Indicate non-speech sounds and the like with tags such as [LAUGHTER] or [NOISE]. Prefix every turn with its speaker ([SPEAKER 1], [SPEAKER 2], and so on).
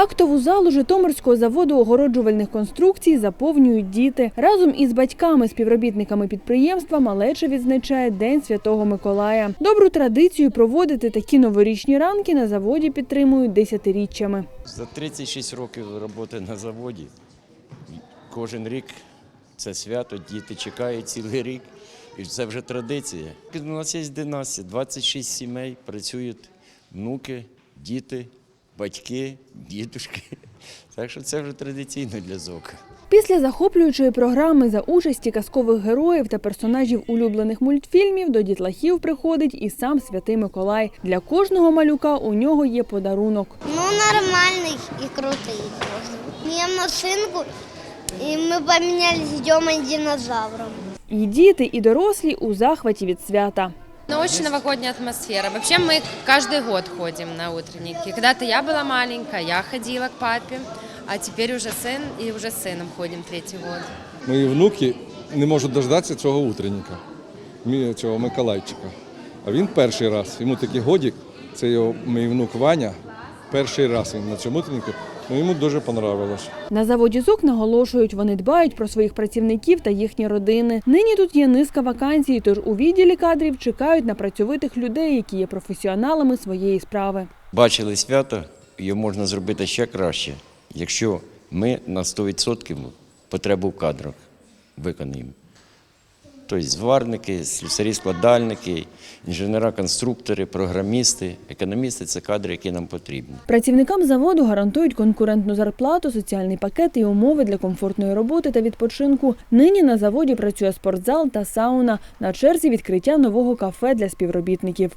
[SPEAKER 1] Актову залу Житомирського заводу огороджувальних конструкцій заповнюють діти. Разом із батьками, співробітниками підприємства малеча відзначає День Святого Миколая. Добру традицію проводити такі новорічні ранки на заводі підтримують десятиріччями.
[SPEAKER 2] За 36 років роботи на заводі кожен рік це свято, діти чекають цілий рік. І це вже традиція. У нас є династія, 26 сімей, працюють внуки, діти, батьки, дідушки. [LAUGHS] Так що це вже традиційно для ЗОКа.
[SPEAKER 1] Після захоплюючої програми за участі казкових героїв та персонажів улюблених мультфільмів до дітлахів приходить і сам Святий Миколай. Для кожного малюка у нього є подарунок.
[SPEAKER 3] Ну, нормальный и крутый тоже. Мне машинку, и мы поменялись Демой динозавром.
[SPEAKER 1] І діти, і дорослі у захваті від свята.
[SPEAKER 4] Ну, очень новогодняя атмосфера. Вообще мы каждый год ходим на утренники. Когда-то я была маленькая, я ходила к папе, а теперь уже сын и уже с сыном ходим третий год.
[SPEAKER 5] Мої внуки не можуть дождатися цього утренника, мі- цього Миколайчика. А він перший раз. Йому такий годік, це його мій внук Ваня. Перший раз він на цьому утреннику. Ну, йому дуже понравилось.
[SPEAKER 1] На заводі ЗОК наголошують, вони дбають про своїх працівників та їхні родини. Нині тут є низка вакансій, тож у відділі кадрів чекають на працьовитих людей, які є професіоналами своєї справи.
[SPEAKER 2] Бачили свято, його можна зробити ще краще, якщо ми на 100% потребу в кадрах виконаємо. Тобто зварники, слюсарі-складальники, інженера-конструктори, програмісти, економісти це кадри, які нам потрібні.
[SPEAKER 1] Працівникам заводу гарантують конкурентну зарплату, соціальний пакет і умови для комфортної роботи та відпочинку. Нині на заводі працює спортзал та сауна. На черзі відкриття нового кафе для співробітників.